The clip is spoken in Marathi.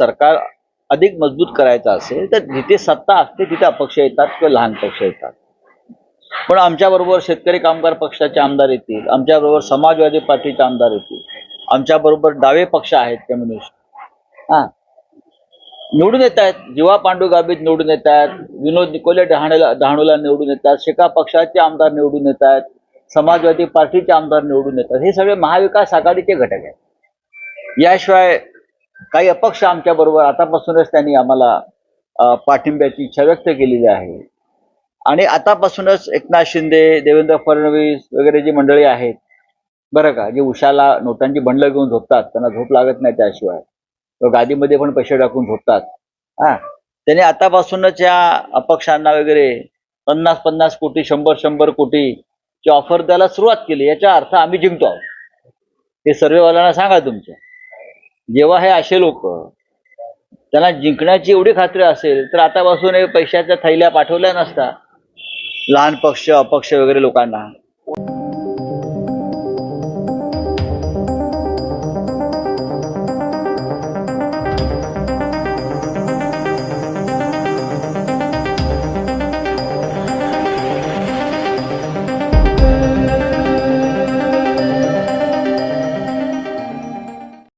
सरकार अधिक मजबूत करायचं असेल तर जिथे सत्ता असते तिथे अपक्ष येतात किंवा लहान पक्ष येतात. पण आमच्याबरोबर शेतकरी कामगार पक्षाचे आमदार येतील आमच्याबरोबर समाजवादी पार्टीचे आमदार येतील आमच्याबरोबर डावे पक्ष आहेत कम्युनिस्ट. हा. निवडून येत आहेत जीवा पांडू गाबीत निवडून येत आहेत विनोद निकोले डहाणेला डहाणूला निवडून येतात शेका पक्षाचे आमदार निवडून येत आहेत समाजवादी पार्टीचे आमदार निवडून येतात हे सगळे महाविकास आघाडीचे घटक आहेत. याशिवाय काही अपक्ष आमच्या बरोबर आतापासूनच त्यांनी आम्हाला पाठिंब्याची इच्छा व्यक्त केलेली आहे. आणि आतापासूनच एकनाथ शिंदे देवेंद्र फडणवीस वगैरे जी मंडळी आहेत बरं का जे उशाला नोटांची बंडलं घेऊन झोपतात त्यांना झोप लागत नाही त्याशिवाय. किंवा गादीमध्ये पण पैसे टाकून झोपतात. हा त्यांनी आतापासूनच या अपक्षांना वगैरे पन्नास पन्नास कोटी शंभर शंभर कोटीची ऑफर द्यायला सुरुवात केली. याचा अर्थ आम्ही जिंकतो आहोत. हे सर्वेवाल्यांना सांगा तुमच्या जेव्हा हे असे लोक त्यांना जिंकण्याची एवढी खात्री असेल तर आतापासून हे पैशाच्या थैल्या पाठवल्या नसता. लहान पक्ष अपक्ष वगैरे लोकांना.